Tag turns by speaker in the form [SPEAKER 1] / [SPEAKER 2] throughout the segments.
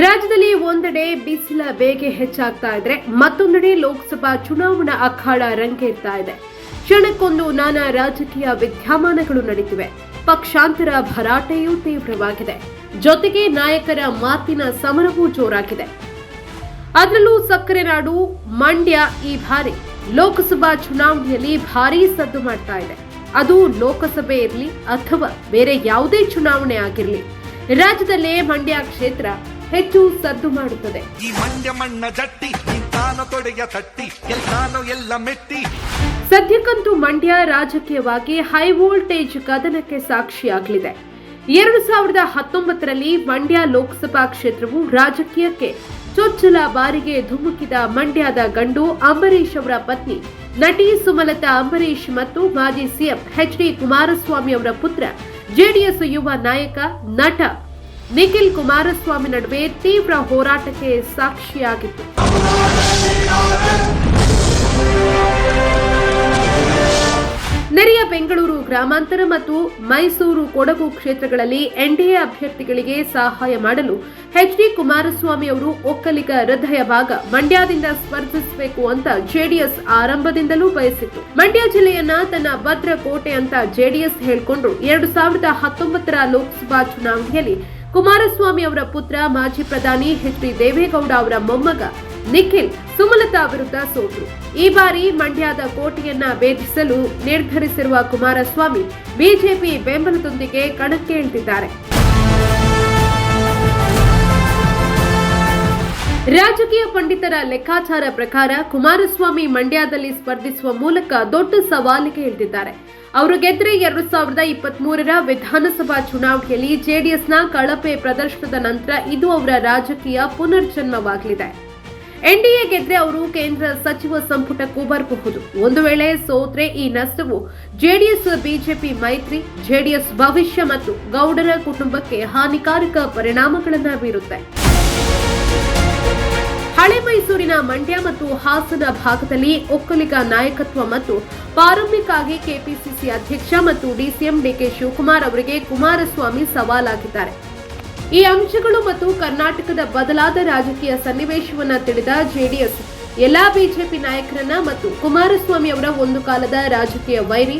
[SPEAKER 1] ರಾಜ್ಯದಲ್ಲಿ ಒಂದೆಡೆ ಬಿಸಿಲ ಬೇಗೆ ಹೆಚ್ಚಾಗ್ತಾ ಇದ್ರೆ ಮತ್ತೊಂದೆಡೆ ಲೋಕಸಭಾ ಚುನಾವಣಾ ಅಖಾಡ ರಂಗೇರ್ತಾ ಇದೆ. ಕ್ಷಣಕ್ಕೊಂದು ನಾನಾ ರಾಜಕೀಯ ವಿದ್ಯಮಾನಗಳು ನಡೀತಿವೆ. ಪಕ್ಷಾಂತರ ಭರಾಟೆಯೂ ತೀವ್ರವಾಗಿದೆ. ಜೊತೆಗೆ ನಾಯಕರ ಮಾತಿನ ಸಮರವೂ ಜೋರಾಗಿದೆ. ಅದರಲ್ಲೂ ಸಕ್ಕರೆ ನಾಡು, ಮಂಡ್ಯ ಈ ಬಾರಿ ಲೋಕಸಭಾ ಚುನಾವಣೆಯಲ್ಲಿ ಭಾರೀ ಸದ್ದು ಮಾಡ್ತಾ ಇದೆ. ಅದು ಲೋಕಸಭೆ ಇರಲಿ ಅಥವಾ ಬೇರೆ ಯಾವುದೇ ಚುನಾವಣೆ ಆಗಿರಲಿ. ರಾಜ್ಯದಲ್ಲೇ ಮಂಡ್ಯ ಕ್ಷೇತ್ರ ಹೆಚ್ಚು ಸದ್ದು ಮಾಡುತ್ತದೆ.
[SPEAKER 2] ಈ ಮಂಡ್ಯ ಮಣ್ಣ ಜಟ್ಟಿ ಇಂತಾನ ತೊಡೆಯ ತಟ್ಟಿ ಎಲ್ಲಾನು ಎಲ್ಲ ಮೆಟ್ಟಿ.
[SPEAKER 1] ಸದ್ಯಕ್ಕಂತೂ ಮಂಡ್ಯ ರಾಜಕೀಯವಾಗಿ ಹೈ ವೋಲ್ಟೇಜ್ ಕದನಕ್ಕೆ ಸಾಕ್ಷಿಯಾಗಲಿದೆ. ಎರಡು ಸಾವಿರದ ಹತ್ತೊಂಬತ್ತರಲ್ಲಿ ಮಂಡ್ಯ ಲೋಕಸಭಾ ಕ್ಷೇತ್ರವು ರಾಜಕೀಯಕ್ಕೆ ಚೊಚ್ಚಲ ಬಾರಿಗೆ ಧುಮುಕಿದ ಮಂಡ್ಯದ ಗಂಡು ಅಂಬರೀಷ್ ಅವರ ಪತ್ನಿ. ನಟಿ ಸುಮಲತಾ ಅಂಬರೀಷ್ ಮತ್ತು ಮಾಜಿ ಸಿಎಂ ಎಚ್ ಡಿ ಕುಮಾರಸ್ವಾಮಿ ಅವರ ಪುತ್ರ ಜೆಡಿಎಸ್ ಯುವ ನಾಯಕ ನಟ ನಿಖಿಲ್ ಕುಮಾರಸ್ವಾಮಿ ನಡುವೆ ತೀವ್ರ ಹೋರಾಟಕ್ಕೆ ಸಾಕ್ಷಿಯಾಗಿತ್ತು. ನೆರೆಯ ಬೆಂಗಳೂರು ಗ್ರಾಮಾಂತರ ಮತ್ತು ಮೈಸೂರು ಕೊಡಗು ಕ್ಷೇತ್ರಗಳಲ್ಲಿ ಎನ್ಡಿಎ ಅಭ್ಯರ್ಥಿಗಳಿಗೆ ಸಹಾಯ ಮಾಡಲು ಎಚ್ ಡಿ ಕುಮಾರಸ್ವಾಮಿ ಅವರು ಒಕ್ಕಲಿಗ ಹೃದಯ ಭಾಗ ಮಂಡ್ಯದಿಂದ ಸ್ಪರ್ಧಿಸಬೇಕು ಅಂತ ಜೆಡಿಎಸ್ ಆರಂಭದಿಂದಲೂ ಬಯಸಿತ್ತು. ಮಂಡ್ಯ ಜಿಲ್ಲೆಯನ್ನ ತನ್ನ ಭದ್ರ ಕೋಟೆ ಅಂತ ಜೆಡಿಎಸ್ ಹೇಳಿಕೊಂಡ್ರು ಎರಡು ಸಾವಿರದ ಹತ್ತೊಂಬತ್ತರ ಲೋಕಸಭಾ ಚುನಾವಣೆಯಲ್ಲಿ ಕುಮಾರಸ್ವಾಮಿ ಅವರ ಪುತ್ರ, ಮಾಜಿ ಪ್ರಧಾನಿ ಎಚ್ ಡಿ ದೇವೇಗೌಡ ಅವರ ಮೊಮ್ಮಗ ನಿಖಿಲ್ ಸುಮಲತಾ ವಿರುದ್ಧ ಸೋತು ಈ ಬಾರಿ ಮಂಡ್ಯದ ಕೋಟೆಯನ್ನ ಭೇದಿಸಲು ನಿರ್ಧರಿಸಿರುವ ಕುಮಾರಸ್ವಾಮಿ ಬಿಜೆಪಿ ಬೆಂಬಲದೊಂದಿಗೆ ಕಣಕ್ಕೆ ಇಳಿದಿದ್ದಾರೆ. ರಾಜಕೀಯ ಪಂಡಿತರ ಲೆಕ್ಕಾಚಾರ ಪ್ರಕಾರ ಕುಮಾರಸ್ವಾಮಿ ಮಂಡ್ಯದಲ್ಲಿ ಸ್ಪರ್ಧಿಸುವ ಮೂಲಕ ದೊಡ್ಡ ಸವಾಲಿಗೆ ಇಳಿದಿದ್ದಾರೆ. ಅವರು ಗೆದ್ದರೆ ಎರಡು ಸಾವಿರದ ಇಪ್ಪತ್ತ್ ಮೂರರ ವಿಧಾನಸಭಾ ಚುನಾವಣೆಯಲ್ಲಿ ಜೆಡಿಎಸ್ನ ಕಳಪೆ ಪ್ರದರ್ಶನದ ನಂತರ ಇದು ಅವರ ರಾಜಕೀಯ ಪುನರ್ಜನ್ಮವಾಗಲಿದೆ. ಎನ್ಡಿಎ ಗೆದ್ರೆ ಅವರು ಕೇಂದ್ರ ಸಚಿವ ಸಂಪುಟಕ್ಕೂ ಬರಬಹುದು. ಒಂದು ವೇಳೆ ಸೋತ್ರೆ ಈ ನಷ್ಟವು ಜೆಡಿಎಸ್ ಬಿಜೆಪಿ ಮೈತ್ರಿ, ಜೆಡಿಎಸ್ ಭವಿಷ್ಯ ಮತ್ತು ಗೌಡರ ಕುಟುಂಬಕ್ಕೆ ಹಾನಿಕಾರಕ ಪರಿಣಾಮಗಳನ್ನು ಬೀರುತ್ತೆ. ಹಳೆ ಮೈಸೂರಿನ ಮಂಡ್ಯ ಮತ್ತು ಹಾಸನ ಭಾಗದಲ್ಲಿ ಒಕ್ಕಲಿಗ ನಾಯಕತ್ವ ಮತ್ತು ಪಾರಂಭಿಕಾಗಿ ಕೆಪಿಸಿಸಿ ಅಧ್ಯಕ್ಷ ಮತ್ತು ಡಿಸಿಎಂ ಡಿಕೆ ಶಿವಕುಮಾರ್ ಅವರಿಗೆ ಕುಮಾರಸ್ವಾಮಿ ಸವಾಲಾಗಿದ್ದಾರೆ. ಈ ಅಂಶಗಳು ಮತ್ತು ಕರ್ನಾಟಕದ ಬದಲಾದ ರಾಜಕೀಯ ಸನ್ನಿವೇಶವನ್ನು ತಿಳಿದ ಜೆಡಿಎಸ್ ಎಲ್ಲಾ ಬಿಜೆಪಿ ನಾಯಕರನ್ನ ಮತ್ತು ಕುಮಾರಸ್ವಾಮಿ ಅವರ ಒಂದು ಕಾಲದ ರಾಜಕೀಯ ವೈರಿ,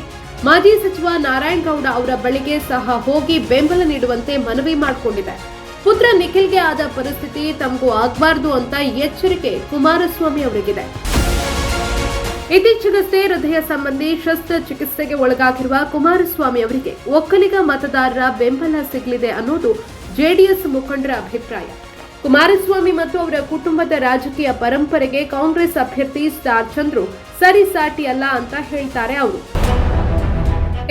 [SPEAKER 1] ಮಾಜಿ ಸಚಿವ ನಾರಾಯಣಗೌಡ ಅವರ ಬಳಿಗೆ ಸಹ ಹೋಗಿ ಬೆಂಬಲ ನೀಡುವಂತೆ ಮನವಿ ಮಾಡಿಕೊಂಡಿದೆ ಪುತ್ರ ನಿಖಿಲ್ಗೆ ಆದ ಪರಿಸ್ಥಿತಿ ತಮಗೂ ಆಗಬಾರ್ದು ಅಂತ ಎಚ್ಚರಿಕೆ ಕುಮಾರಸ್ವಾಮಿ ಅವರಿಗಿದೆ. ಇತ್ತೀಚೆಗಷ್ಟೇ ಹೃದಯ ಸಂಬಂಧಿ ಶಸ್ತ್ರಚಿಕಿತ್ಸೆಗೆ ಒಳಗಾಗಿರುವ ಕುಮಾರಸ್ವಾಮಿ ಅವರಿಗೆ ಒಕ್ಕಲಿಗ ಮತದಾರರ ಬೆಂಬಲ ಸಿಗಲಿದೆ ಅನ್ನೋದು ಜೆಡಿಎಸ್ ಮುಖಂಡರ ಅಭಿಪ್ರಾಯ. ಕುಮಾರಸ್ವಾಮಿ ಮತ್ತು ಅವರ ಕುಟುಂಬದ ರಾಜಕೀಯ ಪರಂಪರೆಗೆ ಕಾಂಗ್ರೆಸ್ ಅಭ್ಯರ್ಥಿ ಸ್ಟಾರ್ ಚಂದ್ರು ಸರಿಸಾಟಿ ಅಲ್ಲ ಅಂತ ಹೇಳ್ತಾರೆ ಅವರು.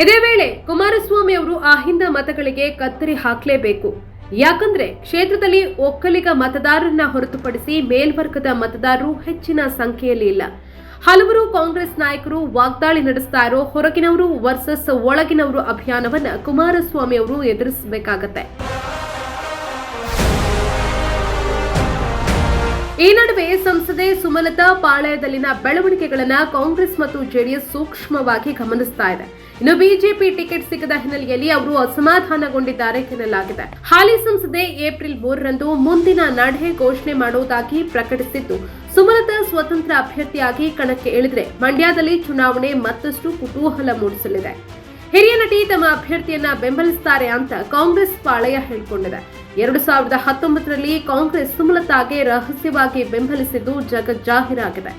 [SPEAKER 1] ಇದೇ ವೇಳೆ ಕುಮಾರಸ್ವಾಮಿ ಅವರು ಆ ಹಿಂದ ಮತಗಳಿಗೆ ಕತ್ತರಿ ಹಾಕಲೇಬೇಕು. ಯಾಕಂದ್ರೆ ಕ್ಷೇತ್ರದಲ್ಲಿ ಒಕ್ಕಲಿಗ ಮತದಾರರನ್ನ ಹೊರತುಪಡಿಸಿ ಮೇಲ್ವರ್ಗದ ಮತದಾರರು ಹೆಚ್ಚಿನ ಸಂಖ್ಯೆಯಲ್ಲಿ ಇಲ್ಲ. ಹಲವರು ಕಾಂಗ್ರೆಸ್ ನಾಯಕರು ವಾಗ್ದಾಳಿ ನಡೆಸ್ತಾ ಇರೋ ಹೊರಗಿನವರು ವರ್ಸಸ್ ಒಳಗಿನವರು ಅಭಿಯಾನವನ್ನ ಕುಮಾರಸ್ವಾಮಿ ಅವರು ಎದುರಿಸಬೇಕಾಗತ್ತೆ. ಈ ನಡುವೆ ಸಂಸದೆ ಸುಮಲತಾ ಪಾಳಯದಲ್ಲಿನ ಬೆಳವಣಿಗೆಗಳನ್ನ ಕಾಂಗ್ರೆಸ್ ಮತ್ತು ಜೆಡಿಎಸ್ ಸೂಕ್ಷ್ಮವಾಗಿ ಗಮನಿಸ್ತಾ ಇದೆ. ಇನ್ನು ಬಿಜೆಪಿ ಟಿಕೆಟ್ ಸಿಗದ ಹಿನ್ನೆಲೆಯಲ್ಲಿ ಅವರು ಅಸಮಾಧಾನಗೊಂಡಿದ್ದಾರೆ ಎನ್ನಲಾಗಿದೆ. ಹಾಲಿ ಸಂಸದೆ ಏಪ್ರಿಲ್ ಮೂರರಂದು ಮುಂದಿನ ನಡೆ ಘೋಷಣೆ ಮಾಡುವುದಾಗಿ ಪ್ರಕಟಿಸಿದ್ದು ಸುಮಲತಾ ಸ್ವತಂತ್ರ ಅಭ್ಯರ್ಥಿಯಾಗಿ ಕಣಕ್ಕೆ ಇಳಿದರೆ ಮಂಡ್ಯದಲ್ಲಿ ಚುನಾವಣೆ ಮತ್ತಷ್ಟು ಕುತೂಹಲ ಮೂಡಿಸಲಿದೆ. ಹಿರಿಯ ನಟಿ ತಮ್ಮ ಅಭ್ಯರ್ಥಿಯನ್ನ ಬೆಂಬಲಿಸುತ್ತಾರೆ ಅಂತ ಕಾಂಗ್ರೆಸ್ ಪಾಳಯ ಹೇಳಿಕೊಂಡಿದೆ. ಎರಡು ಸಾವಿರದ ಹತ್ತೊಂಬತ್ತರಲ್ಲಿ ಕಾಂಗ್ರೆಸ್ ಸುಮಲತಾಗೆ ರಹಸ್ಯವಾಗಿ ಬೆಂಬಲಿಸಿದ್ದು ಜಗಜ್ಜಾಹೀರಾಗಿದೆ.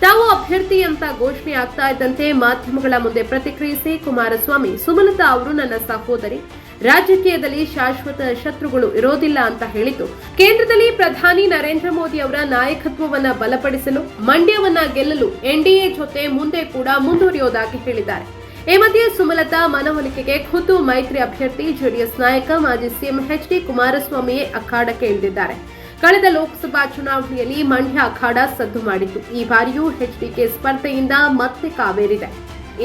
[SPEAKER 1] ತಾವು ಅಭ್ಯರ್ಥಿ ಅಂತ ಘೋಷಣೆ ಆಗ್ತಾ ಇದ್ದಂತೆ ಮಾಧ್ಯಮಗಳ ಮುಂದೆ ಪ್ರತಿಕ್ರಿಯಿಸಿ ಕುಮಾರಸ್ವಾಮಿ, ಸುಮಲತಾ ಅವರು ನನ್ನ ಸಹೋದರಿ. ರಾಜಕೀಯದಲ್ಲಿ ಶಾಶ್ವತ ಶತ್ರುಗಳು ಇರೋದಿಲ್ಲ ಅಂತ ಹೇಳಿದ್ದು, ಕೇಂದ್ರದಲ್ಲಿ ಪ್ರಧಾನಿ ನರೇಂದ್ರ ಮೋದಿ ಅವರ ನಾಯಕತ್ವವನ್ನ ಬಲಪಡಿಸಲು, ಮಂಡ್ಯವನ್ನ ಗೆಲ್ಲಲು ಎನ್ಡಿಎ ಜೊತೆ ಮುಂದೆ ಕೂಡ ಮುಂದುವರಿಯೋದಾಗಿ ಹೇಳಿದ್ದಾರೆ. ಈ ಮಧ್ಯೆ ಸುಮಲತಾ ಮನವೊಲಿಕೆಗೆ ಖುದ್ದು ಮೈತ್ರಿ ಅಭ್ಯರ್ಥಿ ಜೆಡಿಎಸ್ ನಾಯಕ ಮಾಜಿ ಸಿಎಂ ಎಚ್ ಡಿ ಕುಮಾರಸ್ವಾಮಿಯೇ ಅಖಾಡಕ್ಕೆ ಇಳಿದಿದ್ದಾರೆ. ಕಳೆದ ಲೋಕಸಭಾ ಚುನಾವಣೆಯಲ್ಲಿ ಮಂಡ್ಯ ಅಖಾಡ ಸದ್ದು ಮಾಡಿತ್ತು. ಈ ಬಾರಿಯೂ ಎಚ್ಡಿಕೆ ಸ್ಪರ್ಧೆಯಿಂದ ಮತ್ತೆ ಕಾವೇರಿದೆ.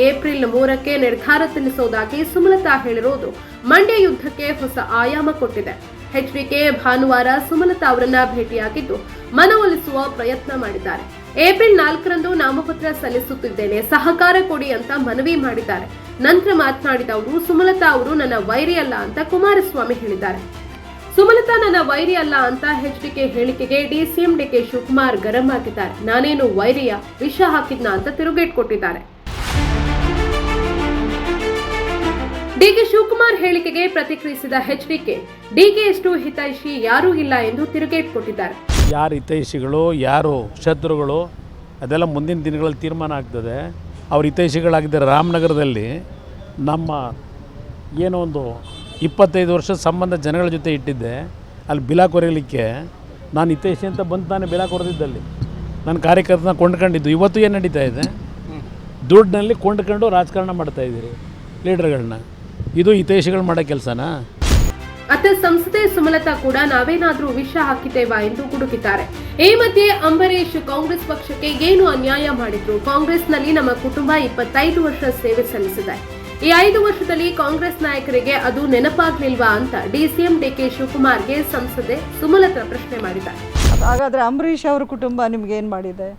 [SPEAKER 1] ಏಪ್ರಿಲ್ ಮೂರಕ್ಕೆ ನಿರ್ಧಾರ ತಿಳಿಸೋದಾಗಿ ಸುಮಲತಾ ಹೇಳಿರೋದು, ಮಂಡ್ಯ ಯುದ್ಧಕ್ಕೆ ಹೊಸ ಆಯಾಮ ಕೊಟ್ಟಿದೆ. ಎಚ್ಡಿಕೆ ಭಾನುವಾರ ಸುಮಲತಾ ಅವರನ್ನ ಭೇಟಿಯಾಗಿದ್ದು, ಮನವೊಲಿಸುವ ಪ್ರಯತ್ನ ಮಾಡಿದ್ದಾರೆ. ಏಪ್ರಿಲ್ ನಾಲ್ಕರಂದು ನಾಮಪತ್ರ ಸಲ್ಲಿಸುತ್ತಿದ್ದೇನೆ. ಸಹಕಾರ ಕೊಡಿ ಅಂತ ಮನವಿ ಮಾಡಿದ್ದಾರೆ. ನಂತರ ಮಾತನಾಡಿದ ಅವರು, ಸುಮಲತಾ ಅವರು ನನ್ನ ವೈರಿ ಅಲ್ಲ ಅಂತ ಕುಮಾರಸ್ವಾಮಿ ಹೇಳಿದ್ದಾರೆ. ಸುಮಲತಾ ನನ್ನ ವೈರಿ ಅಲ್ಲ ಅಂತ ಎಚ್ಡಿಕೆ ಹೇಳಿಕೆಗೆ ಡಿಸಿಎಂ ಡಿಕೆ ಶಿವಕುಮಾರ್ ಗರಂ ಹಾಕಿದ್ದಾರೆ. ನಾನೇನು ವೈರಿಯ ವಿಷ ಹಾಕಿದ್ನ ಅಂತ ತಿರುಗೇಟ್ ಕೊಟ್ಟಿದ್ದಾರೆ. ಡಿಕೆ ಶಿವಕುಮಾರ್ ಹೇಳಿಕೆಗೆ ಪ್ರತಿಕ್ರಿಯಿಸಿದ ಎಚ್ಡಿಕೆ, ಡಿಕೆಯಷ್ಟು ಹಿತೈಷಿ ಯಾರೂ ಇಲ್ಲ ಎಂದು ತಿರುಗೇಟ್ ಕೊಟ್ಟಿದ್ದಾರೆ.
[SPEAKER 3] ಯಾರು ಹಿತೈಷಿಗಳು, ಯಾರು ಶತ್ರುಗಳು, ಅದೆಲ್ಲ ಮುಂದಿನ ದಿನಗಳಲ್ಲಿ ತೀರ್ಮಾನ ಆಗ್ತದೆ. ಅವ್ರ ಹಿತೈಷಿಗಳಾಗಿದ್ದಾರೆ ರಾಮನಗರದಲ್ಲಿ ನಮ್ಮ ಏನೋ ಒಂದು ಇಪ್ಪತ್ತೈದು ವರ್ಷ ಸಂಬಂಧ ಜನಗಳ ಜೊತೆ ಇಟ್ಟಿದ್ದೆ. ಅಲ್ಲಿ ಬಿಲಾ ಕೊರೆಯಲಿಕ್ಕೆ. ನಾನು ಹಿತೈಷಿ ಅಂತ ಬಂದು ನಾನು ಬಿಲಾ ಕೊರೆದಿದ್ದಲ್ಲಿ. ನನ್ನ ಕಾರ್ಯಕರ್ತನ ಕೊಂಡ್ಕೊಂಡಿದ್ದು. ಇವತ್ತು ಏನು ನಡೀತಾ ಇದೆ? ದುಡ್ಡಿನಲ್ಲಿ ಕೊಂಡ್ಕೊಂಡು ರಾಜಕಾರಣ ಮಾಡ್ತಾಯಿದ್ದೀರಿ ಲೀಡರ್ಗಳನ್ನ. ಇದು ಹಿತೈಷಿಗಳು ಮಾಡೋ ಕೆಲಸನಾ?
[SPEAKER 1] ಅತ್ತ ಸಂಸದೆ ಸುಮಲತಾ ಕೂಡ ನಾವೇನಾದ್ರೂ ವಿಷ ಹಾಕಿದ್ದೇವಾ ಎಂದು ಗುಡುಕಿದ್ದಾರೆ ಈ ಮಧ್ಯೆ ಅಂಬರೀಶ್ ಕಾಂಗ್ರೆಸ್ ಪಕ್ಷಕ್ಕೆ ಏನು ಅನ್ಯಾಯ ಮಾಡಿದ್ರು? ಕಾಂಗ್ರೆಸ್ನಲ್ಲಿ ನಮ್ಮ ಕುಟುಂಬ ಇಪ್ಪತ್ತೈದು ವರ್ಷ ಸೇವೆ ಸಲ್ಲಿಸಿದೆ. ಈ ಐದು ವರ್ಷದಲ್ಲಿ ಕಾಂಗ್ರೆಸ್ ನಾಯಕರಿಗೆ ಅದು ನೆನಪಾಗ್ಲಿಲ್ವಾ ಅಂತ ಡಿಸಿಎಂ ಡಿಕೆ ಶಿವಕುಮಾರ್ಗೆ ಸಂಸದೆ ಸುಮಲತಾ ಪ್ರಶ್ನೆ ಮಾಡಿದ್ದಾರೆ.
[SPEAKER 4] ಹಾಗಾದ್ರೆ ಅಂಬರೀಷ್ ಅವರ ಕುಟುಂಬ ನಿಮ್ಗೇನು ಮಾಡಿದೆ?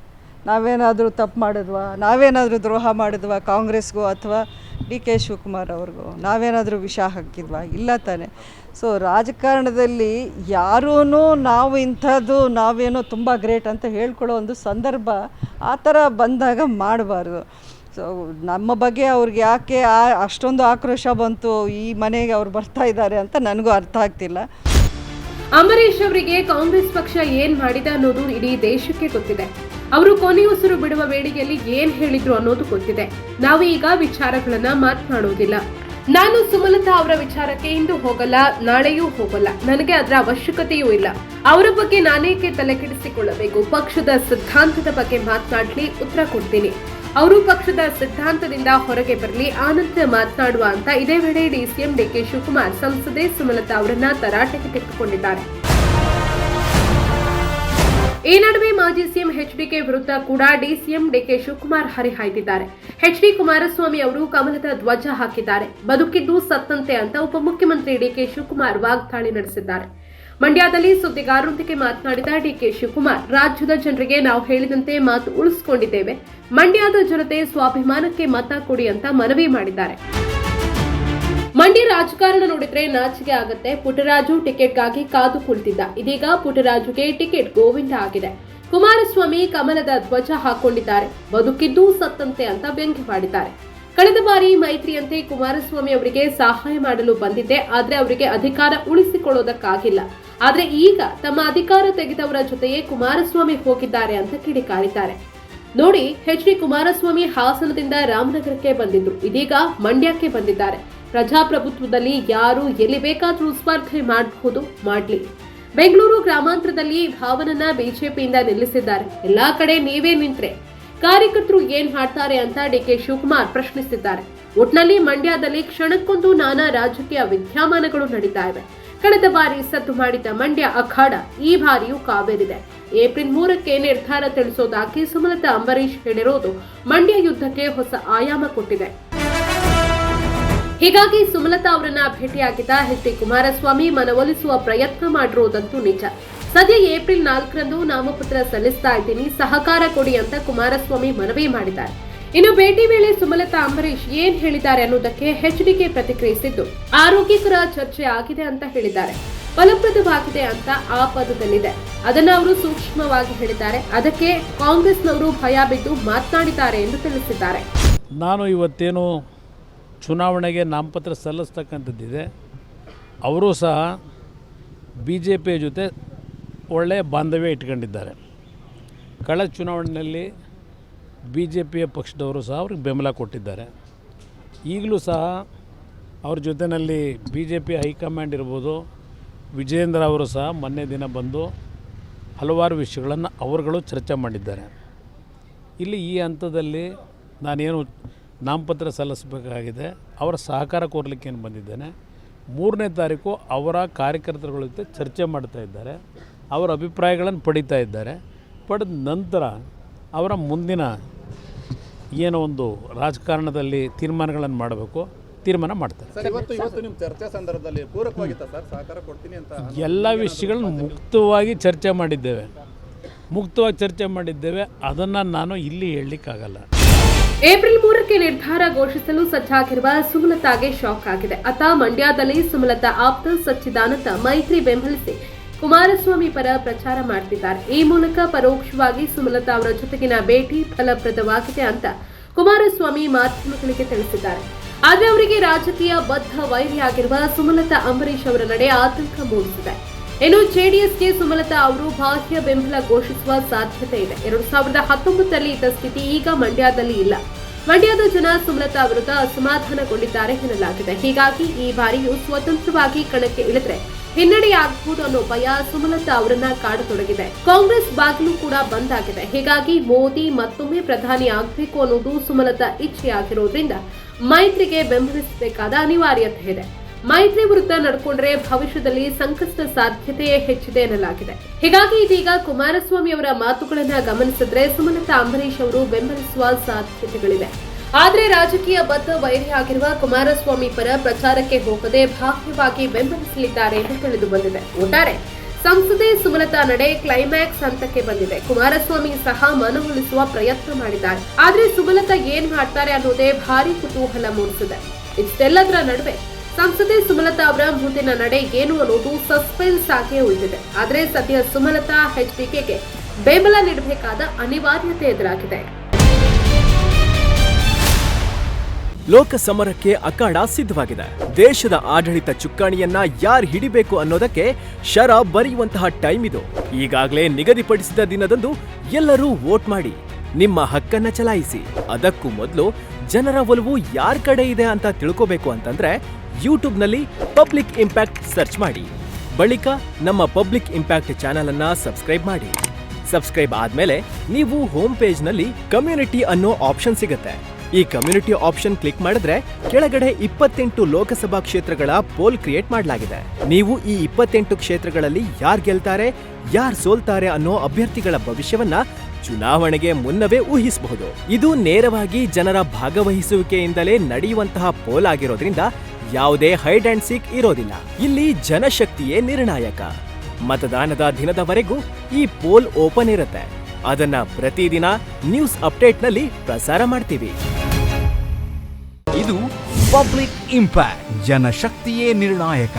[SPEAKER 4] ನಾವೇನಾದರೂ ತಪ್ಪು ಮಾಡಿದ್ವಾ? ನಾವೇನಾದರೂ ದ್ರೋಹ ಮಾಡಿದ್ವಾ ಕಾಂಗ್ರೆಸ್ಗೂ ಅಥವಾ ಡಿ ಕೆ ಶಿವಕುಮಾರ್ ಅವ್ರಿಗೂ? ನಾವೇನಾದರೂ ವಿಷ ಹಾಕಿದ್ವಾ? ಇಲ್ಲ ತಾನೆ. ಸೊ ರಾಜಕಾರಣದಲ್ಲಿ ಯಾರೂ ನಾವು ಇಂಥದ್ದು ನಾವೇನೋ ತುಂಬ ಗ್ರೇಟ್ ಅಂತ ಹೇಳ್ಕೊಳ್ಳೋ ಒಂದು ಸಂದರ್ಭ ಆ ಥರ ಬಂದಾಗ ಮಾಡಬಾರ್ದು. ಸೊ ನಮ್ಮ ಬಗ್ಗೆ ಅವ್ರಿಗೆ ಯಾಕೆ ಆ ಅಷ್ಟೊಂದು ಆಕ್ರೋಶ ಬಂತು? ಈ ಮನೆಗೆ ಅವ್ರು ಬರ್ತಾ ಇದ್ದಾರೆ ಅಂತ ನನಗೂ ಅರ್ಥ ಆಗ್ತಿಲ್ಲ.
[SPEAKER 1] ಅಂಬರೀಶ್ ಅವರಿಗೆ ಕಾಂಗ್ರೆಸ್ ಪಕ್ಷ ಏನ್ ಮಾಡಿದೆ ಅನ್ನೋದು ಇಡೀ ದೇಶಕ್ಕೆ ಗೊತ್ತಿದೆ. ಅವರು ಕೊನೆಯುಸಿರು ಬಿಡುವ ವೇಳೆಯಲ್ಲಿ ಏನ್ ಹೇಳಿದ್ರು ಅನ್ನೋದು ಗೊತ್ತಿದೆ. ನಾವು ಈಗ ವಿಚಾರಗಳನ್ನ ಮಾತನಾಡುವುದಿಲ್ಲ ನಾನು ಸುಮಲತಾ ಅವರ ವಿಚಾರಕ್ಕೆ ಇಂದು ಹೋಗಲ್ಲ, ನಾಳೆಯೂ ಹೋಗಲ್ಲ. ನನಗೆ ಅದರ ಅವಶ್ಯಕತೆಯೂ ಇಲ್ಲ. ಅವರ ಬಗ್ಗೆ ನಾನೇಕೆ ತಲೆ ಕೆಡಿಸಿಕೊಳ್ಳಬೇಕು? ಪಕ್ಷದ ಸಿದ್ಧಾಂತದ ಬಗ್ಗೆ ಮಾತನಾಡಲಿ ಉತ್ತರ ಕೊಡ್ತೀನಿ. ಅವರು ಪಕ್ಷದ ಸಿದ್ಧಾಂತದಿಂದ ಹೊರಗೆ ಬರಲಿ, ಆನಂತರ ಮಾತನಾಡುವ ಅಂತ ಇದೇ ವೇಳೆ ಡಿಸಿಎಂ ಡಿಕೆ ಶಿವಕುಮಾರ್ ಸಂಸದೆ ಸುಮಲತಾ ಅವರನ್ನ ತರಾಟೆಗೆ ತೆಗೆದುಕೊಂಡಿದ್ದಾರೆ. ಈ ಮಾಜಿ ಸಿಎಂ ಎಚ್ಡಿಕೆ ವಿರುದ್ಧ ಕೂಡ ಡಿಸಿಎಂ ಡಿಕೆ ಶಿವಕುಮಾರ್ ಹರಿಹಾಯ್ದಿದ್ದಾರೆ. ಎಚ್ಡಿ ಕುಮಾರಸ್ವಾಮಿ ಅವರು ಕಮಲದ ಧ್ವಜ ಹಾಕಿದ್ದಾರೆ. ಬದುಕಿದ್ದು ಸತ್ತಂತೆ ಅಂತ ಉಪಮುಖ್ಯಮಂತ್ರಿ ಡಿಕೆ ಶಿವಕುಮಾರ್ ವಾಗ್ದಾಳಿ ನಡೆಸಿದ್ದಾರೆ. ಮಂಡ್ಯದಲ್ಲಿ ಸುದ್ದಿಗಾರರೊಂದಿಗೆ ಮಾತನಾಡಿದ ಡಿಕೆ ಶಿವಕುಮಾರ್, ರಾಜ್ಯದ ಜನರಿಗೆ ನಾವು ಹೇಳಿದಂತೆ ಮಾತು ಉಳಿಸಿಕೊಂಡಿದ್ದೇವೆ. ಮಂಡ್ಯದ ಜನತೆ ಸ್ವಾಭಿಮಾನಕ್ಕೆ ಮತ ಕೊಡಿ ಅಂತ ಮನವಿ ಮಾಡಿದ್ದಾರೆ. ಮಂಡ್ಯ ರಾಜಕಾರಣ ನೋಡಿದ್ರೆ ನಾಚಿಕೆ ಆಗತ್ತೆ. ಪುಟ್ಟರಾಜು ಟಿಕೆಟ್ಗಾಗಿ ಕಾದು ಕುಳಿತಿದ್ದ. ಇದೀಗ ಪುಟ್ಟರಾಜುಗೆ ಟಿಕೆಟ್ ಗೋವಿಂದ ಆಗಿದೆ. ಕುಮಾರಸ್ವಾಮಿ ಕಮಲದ ಧ್ವಜ ಹಾಕೊಂಡಿದ್ದಾರೆ. ಬದುಕಿದ್ದೂ ಸತ್ತಂತೆ ಅಂತ ವ್ಯಂಗ್ಯ ಮಾಡಿದ್ದಾರೆ. ಕಳೆದ ಬಾರಿ ಮೈತ್ರಿಯಂತೆ ಕುಮಾರಸ್ವಾಮಿ ಅವರಿಗೆ ಸಹಾಯ ಮಾಡಲು ಬಂದಿದ್ದೆ. ಆದ್ರೆ ಅವರಿಗೆ ಅಧಿಕಾರ ಉಳಿಸಿಕೊಳ್ಳೋದಕ್ಕಾಗಿಲ್ಲ. ಆದ್ರೆ ಈಗ ತಮ್ಮ ಅಧಿಕಾರ ತೆಗೆದವರ ಜೊತೆಯೇ ಕುಮಾರಸ್ವಾಮಿ ಹೋಗಿದ್ದಾರೆ ಅಂತ ಕಿಡಿಕಾರಿದ್ದಾರೆ ನೋಡಿ, ಎಚ್ ಡಿ ಕುಮಾರಸ್ವಾಮಿ ಹಾಸನದಿಂದ ರಾಮನಗರಕ್ಕೆ ಬಂದಿದ್ರು. ಇದೀಗ ಮಂಡ್ಯಕ್ಕೆ ಬಂದಿದ್ದಾರೆ. ಪ್ರಜಾಪ್ರಭುತ್ವದಲ್ಲಿ ಯಾರು ಎಲ್ಲಿ ಬೇಕಾದ್ರೂ ಸ್ಪರ್ಧೆ ಮಾಡಬಹುದು ಮಾಡ್ಲಿ. ಬೆಂಗಳೂರು ಗ್ರಾಮಾಂತರದಲ್ಲಿ ಭಾವನನ್ನ ಬಿಜೆಪಿಯಿಂದ ನಿಲ್ಲಿಸಿದ್ದಾರೆ. ಎಲ್ಲಾ ಕಡೆ ನೀವೇ ನಿಂತ್ರೆ. ಕಾರ್ಯಕರ್ತರು ಏನ್ ಮಾಡ್ತಾರೆ ಅಂತ ಡಿ ಕೆ ಶಿವಕುಮಾರ್ ಪ್ರಶ್ನಿಸಿದ್ದಾರೆ. ಒಟ್ನಲ್ಲಿ ಮಂಡ್ಯದಲ್ಲಿ ಕ್ಷಣಕ್ಕೊಂದು ನಾನಾ ರಾಜಕೀಯ ವಿದ್ಯಮಾನಗಳು ನಡೀತಾ ಇವೆ. ಕಳೆದ ಬಾರಿ ಸದ್ದು ಮಾಡಿದ್ದ ಮಂಡ್ಯ ಅಖಾಡ ಈ ಬಾರಿಯೂ ಕಾವೇರಿದೆ. ಏಪ್ರಿಲ್ ಮೂರಕ್ಕೆ ನಿರ್ಧಾರ ತಿಳಿಸೋದಾಗಿ ಸುಮಲತಾ ಅಂಬರೀಶ್ ಹೇಳಿರೋದು ಮಂಡ್ಯ ಯುದ್ಧಕ್ಕೆ ಹೊಸ ಆಯಾಮ ಕೊಟ್ಟಿದೆ. ಹೀಗಾಗಿ ಸುಮಲತಾ ಅವರನ್ನ ಭೇಟಿಯಾಗಿದ್ದ ಎಚ್ ಡಿ ಕುಮಾರಸ್ವಾಮಿ ಮನವೊಲಿಸುವ ಪ್ರಯತ್ನ ಮಾಡಿರುವುದಂತೂ ನಿಜ. ಸದ್ಯ ಏಪ್ರಿಲ್ ನಾಲ್ಕರಂದು ನಾಮಪತ್ರ ಸಲ್ಲಿಸ್ತಾ ಇದ್ದೀನಿ, ಸಹಕಾರ ಕೊಡಿ ಅಂತ ಕುಮಾರಸ್ವಾಮಿ ಮನವಿ ಮಾಡಿದ್ದಾರೆ. ಇನ್ನು ಭೇಟಿ ವೇಳೆ ಸುಮಲತಾ ಅಂಬರೀಶ್ ಏನ್ ಹೇಳಿದ್ದಾರೆ ಅನ್ನೋದಕ್ಕೆ ಎಚ್ಡಿಕೆ ಪ್ರತಿಕ್ರಿಯಿಸಿದ್ದು, ಆರೋಗ್ಯಕರ ಚರ್ಚೆ ಆಗಿದೆ ಅಂತ ಹೇಳಿದ್ದಾರೆ. ಫಲಪ್ರದವಾಗಿದೆ ಅಂತ ಆ ಪದದಲ್ಲಿದೆ. ಅದನ್ನ ಅವರು ಸೂಕ್ಷ್ಮವಾಗಿ ಹೇಳಿದ್ದಾರೆ. ಅದಕ್ಕೆ ಕಾಂಗ್ರೆಸ್ನವರು ಭಯ ಬಿದ್ದು ಮಾತನಾಡಿದ್ದಾರೆ ಎಂದು ತಿಳಿಸಿದ್ದಾರೆ.
[SPEAKER 3] ನಾನು ಇವತ್ತೇನು ಚುನಾವಣೆಗೆ ನಾಮಪತ್ರ ಸಲ್ಲಿಸ್ತಕ್ಕಂಥದ್ದಿದೆ. ಅವರು ಸಹ ಬಿ ಜೆ ಪಿಯ ಜೊತೆ ಒಳ್ಳೆಯ ಬಾಂಧವ್ಯ ಇಟ್ಕೊಂಡಿದ್ದಾರೆ. ಕಳೆದ ಚುನಾವಣೆಯಲ್ಲಿ ಬಿ ಜೆ ಪಿಯ ಪಕ್ಷದವರು ಸಹ ಅವ್ರಿಗೆ ಬೆಂಬಲ ಕೊಟ್ಟಿದ್ದಾರೆ. ಈಗಲೂ ಸಹ ಅವ್ರ ಜೊತೆಯಲ್ಲಿ ಬಿ ಜೆ ಪಿ ಹೈಕಮಾಂಡ್ ಇರ್ಬೋದು ವಿಜೇಂದ್ರ ಅವರು ಸಹ ಮೊನ್ನೆ ದಿನ ಬಂದು ಹಲವಾರು ವಿಷಯಗಳನ್ನು ಅವರುಗಳು ಚರ್ಚೆ ಮಾಡಿದ್ದಾರೆ. ಇಲ್ಲಿ ಈ ಹಂತದಲ್ಲಿ ನಾನೇನು ನಾಮಪತ್ರ ಸಲ್ಲಿಸಬೇಕಾಗಿದೆ. ಅವರ ಸಹಕಾರ ಕೋರ್ಲಿಕ್ಕೆ ಏನು ಬಂದಿದ್ದೇನೆ. ಮೂರನೇ ತಾರೀಕು ಅವರ ಕಾರ್ಯಕರ್ತರುಗಳ ಜೊತೆ ಚರ್ಚೆ ಮಾಡ್ತಾ ಇದ್ದಾರೆ. ಅವರ ಅಭಿಪ್ರಾಯಗಳನ್ನು ಪಡಿತಾ ಇದ್ದಾರೆ. ಪಡೆದ ನಂತರ ಅವರ ಮುಂದಿನ ಏನೋ ಒಂದು ರಾಜಕಾರಣದಲ್ಲಿ ತೀರ್ಮಾನಗಳನ್ನು ಮಾಡಬೇಕು ತೀರ್ಮಾನ ಮಾಡ್ತಾರೆ. ಎಲ್ಲ ವಿಷಯಗಳನ್ನು ಮುಕ್ತವಾಗಿ ಚರ್ಚೆ ಮಾಡಿದ್ದೇವೆ. ಮುಕ್ತವಾಗಿ ಚರ್ಚೆ ಮಾಡಿದ್ದೇವೆ. ಅದನ್ನು ನಾನು ಇಲ್ಲಿ ಹೇಳಲಿಕ್ಕಾಗಲ್ಲ.
[SPEAKER 1] ಏಪ್ರಿಲ್ ಮೂರಕ್ಕೆ ನಿರ್ಧಾರ ಘೋಷಿಸಲು ಸಜ್ಜಾಗಿರುವ ಸುಮಲತಾಗೆ ಶಾಕ್ ಆಗಿದೆ. ಅತ ಮಂಡ್ಯದಲ್ಲಿ ಸುಮಲತಾ ಆಪ್ತ ಸಚ್ಚಿದಾನಂದ ಮೈತ್ರಿ ಬೆಂಬಲಿಸಿ ಕುಮಾರಸ್ವಾಮಿ ಪರ ಪ್ರಚಾರ ಮಾಡ್ತಿದ್ದಾರೆ. ಈ ಮೂಲಕ ಪರೋಕ್ಷವಾಗಿ ಸುಮಲತಾ ಅವರ ಜೊತೆಗಿನ ಭೇಟಿ ಫಲಪ್ರದವಾಗಿದೆ ಅಂತ ಕುಮಾರಸ್ವಾಮಿ ಮಾಧ್ಯಮಗಳಿಗೆ ತಿಳಿಸಿದ್ದಾರೆ. ಆದರೆ ಅವರಿಗೆ ರಾಜಕೀಯ ಬದ್ಧ ವೈರಿಯಾಗಿರುವ ಸುಮಲತಾ ಅಂಬರೀಶ್ ಅವರ ನಡೆ ಆತಂಕ ಮೂಡಿಸಿದೆ. ಇನ್ನು ಜೆಡಿಎಸ್ಗೆ ಸುಮಲತಾ ಅವರು ಬಾಹ್ಯ ಬೆಂಬಲ ಘೋಷಿಸುವ ಸಾಧ್ಯತೆ ಇದೆ. ಎರಡು ಸಾವಿರದ ಹತ್ತೊಂಬತ್ತರಲ್ಲಿ ಇದ್ದ ಸ್ಥಿತಿ ಈಗ ಮಂಡ್ಯದಲ್ಲಿ ಇಲ್ಲ. ಮಂಡ್ಯದ ಜನ ಸುಮಲತಾ ವಿರುದ್ಧ ಅಸಮಾಧಾನಗೊಂಡಿದ್ದಾರೆ ಎನ್ನಲಾಗಿದೆ. ಹೀಗಾಗಿ ಈ ಬಾರಿಯೂ ಸ್ವತಂತ್ರವಾಗಿ ಕಣಕ್ಕೆ ಇಳಿದ್ರೆ ಹಿನ್ನಡೆಯಾಗಬಹುದು ಅನ್ನೋ ಭಯ ಸುಮಲತಾ ಅವರನ್ನ ಕಾಡತೊಡಗಿದೆ. ಕಾಂಗ್ರೆಸ್ ಬಾಗಿಲು ಕೂಡ ಬಂದ್ ಆಗಿದೆ. ಹೀಗಾಗಿ ಮೋದಿ ಮತ್ತೊಮ್ಮೆ ಪ್ರಧಾನಿ ಆಗಬೇಕು ಅನ್ನೋದು ಸುಮಲತಾ ಇಚ್ಛೆಯಾಗಿರೋದ್ರಿಂದ ಮೈತ್ರಿಗೆ ಬೆಂಬಲಿಸಬೇಕಾದ ಅನಿವಾರ್ಯತೆ ಇದೆ. ಮೈತ್ರಿ ವಿರುದ್ಧ ನಡ್ಕೊಂಡ್ರೆ ಭವಿಷ್ಯದಲ್ಲಿ ಸಂಕಷ್ಟ ಸಾಧ್ಯತೆಯೇ ಹೆಚ್ಚಿದೆ ಎನ್ನಲಾಗಿದೆ. ಹೀಗಾಗಿ ಇದೀಗ ಕುಮಾರಸ್ವಾಮಿ ಅವರ ಮಾತುಗಳನ್ನ ಗಮನಿಸಿದ್ರೆ ಸುಮಲತಾ ಅಂಬರೀಶ್ ಅವರು ಬೆಂಬಲಿಸುವ ಸಾಧ್ಯತೆಗಳಿವೆ. ಆದರೆ ರಾಜಕೀಯ ಬದ್ಧ ವೈರಿಯಾಗಿರುವ ಕುಮಾರಸ್ವಾಮಿ ಪರ ಪ್ರಚಾರಕ್ಕೆ ಹೋಗದೆ ಭಾಗ್ಯವಾಗಿ ಬೆಂಬಲಿಸಲಿದ್ದಾರೆ ಎಂದು ತಿಳಿದು ಬಂದಿದೆ. ಒಟ್ಟಾರೆ ಸಂಸದೆ ಸುಮಲತಾ ನಡೆ ಕ್ಲೈಮ್ಯಾಕ್ಸ್ ಹಂತಕ್ಕೆ ಬಂದಿದೆ. ಕುಮಾರಸ್ವಾಮಿ ಸಹ ಮನವೊಲಿಸುವ ಪ್ರಯತ್ನ ಮಾಡಿದ್ದಾರೆ. ಆದರೆ ಸುಮಲತಾ ಏನ್ ಮಾಡ್ತಾರೆ ಅನ್ನೋದೇ ಭಾರಿ ಕುತೂಹಲ ಮೂಡಿಸಿದೆ. ಇಷ್ಟೆಲ್ಲದರ ನಡುವೆ ಸಂಸದೆ ಸುಮಲತಾ ಅವರ ಮುಂದಿನ ನಡೆ ಏನು ಅನ್ನೋದು ಸಸ್ಪೆನ್ಸ್ ಆಗಿ ಉಳಿದಿದೆ. ಆದರೆ ಸದ್ಯ ಸುಮಲತಾ ಎಚ್ಡಿಕೆಗೆ ಬೆಂಬಲ ನೀಡಬೇಕಾದ ಅನಿವಾರ್ಯತೆ ಎದುರಾಗಿದೆ.
[SPEAKER 5] ಲೋಕ ಸಮರಕ್ಕೆ ಅಖಾಡ ಸಿದ್ಧವಾಗಿದೆ. ದೇಶದ ಆಡಳಿತ ಚುಕ್ಕಾಣಿಯನ್ನ ಯಾರು ಹಿಡಿಬೇಕು ಅನ್ನೋದಕ್ಕೆ ಶರ ಬರೆಯುವಂತಹ ಟೈಮ್ ಇದು. ಈಗಾಗಲೇ ನಿಗದಿಪಡಿಸಿದ ದಿನದಂದು ಎಲ್ಲರೂ ವೋಟ್ ಮಾಡಿ, ನಿಮ್ಮ ಹಕ್ಕನ್ನ ಚಲಾಯಿಸಿ. ಅದಕ್ಕೂ ಮೊದಲು ಜನರ ಒಲವು ಯಾರ ಕಡೆ ಇದೆ ಅಂತ ತಿಳ್ಕೋಬೇಕು ಅಂತಂದ್ರೆ ಯೂಟ್ಯೂಬ್ನಲ್ಲಿ ಪಬ್ಲಿಕ್ ಇಂಪ್ಯಾಕ್ಟ್ ಸರ್ಚ್ ಮಾಡಿ. ಬಳಿಕ ನಮ್ಮ ಪಬ್ಲಿಕ್ ಇಂಪ್ಯಾಕ್ಟ್ ಚಾನೆಲ್ ಅನ್ನ ಸಬ್ಸ್ಕ್ರೈಬ್ ಮಾಡಿ. ಸಬ್ಸ್ಕ್ರೈಬ್ ಆದ್ಮೇಲೆ ನೀವು ಹೋಮ್ ಪೇಜ್ನಲ್ಲಿ ಕಮ್ಯುನಿಟಿ ಅನ್ನೋ ಆಪ್ಷನ್ ಸಿಗುತ್ತೆ. ಈ ಕಮ್ಯುನಿಟಿ ಆಪ್ಷನ್ ಕ್ಲಿಕ್ ಮಾಡಿದ್ರೆ ಕೆಳಗಡೆ ಇಪ್ಪತ್ತೆಂಟು ಲೋಕಸಭಾ ಕ್ಷೇತ್ರಗಳ ಪೋಲ್ ಕ್ರಿಯೇಟ್ ಮಾಡಲಾಗಿದೆ. ನೀವು ಈ ಇಪ್ಪತ್ತೆಂಟು ಕ್ಷೇತ್ರಗಳಲ್ಲಿ ಯಾರ್ ಗೆಲ್ತಾರೆ, ಯಾರ್ ಸೋಲ್ತಾರೆ ಅನ್ನೋ ಅಭ್ಯರ್ಥಿಗಳ ಭವಿಷ್ಯವನ್ನ ಚುನಾವಣೆಗೆ ಮುನ್ನವೇ ಊಹಿಸಬಹುದು. ಇದು ನೇರವಾಗಿ ಜನರ ಭಾಗವಹಿಸುವಿಕೆಯಿಂದಲೇ ನಡೆಯುವಂತಹ ಪೋಲ್ ಆಗಿರೋದ್ರಿಂದ ಯಾವುದೇ ಹೈಡ್ ಅಂಡ್ ಸೀಕ್ ಇರೋದಿಲ್ಲ. ಇಲ್ಲಿ ಜನಶಕ್ತಿಯೇ ನಿರ್ಣಾಯಕ. ಮತದಾನದ ದಿನದವರೆಗೂ ಈ ಪೋಲ್ ಓಪನ್ ಇರುತ್ತೆ. ಅದನ್ನ ಪ್ರತಿದಿನ ನ್ಯೂಸ್ ಅಪ್ಡೇಟ್ನಲ್ಲಿ ಪ್ರಸಾರ ಮಾಡ್ತೀವಿ.
[SPEAKER 6] ಇದು ಪಬ್ಲಿಕ್ ಇಂಪ್ಯಾಕ್ಟ್, ಜನಶಕ್ತಿಯೇ ನಿರ್ಣಾಯಕ.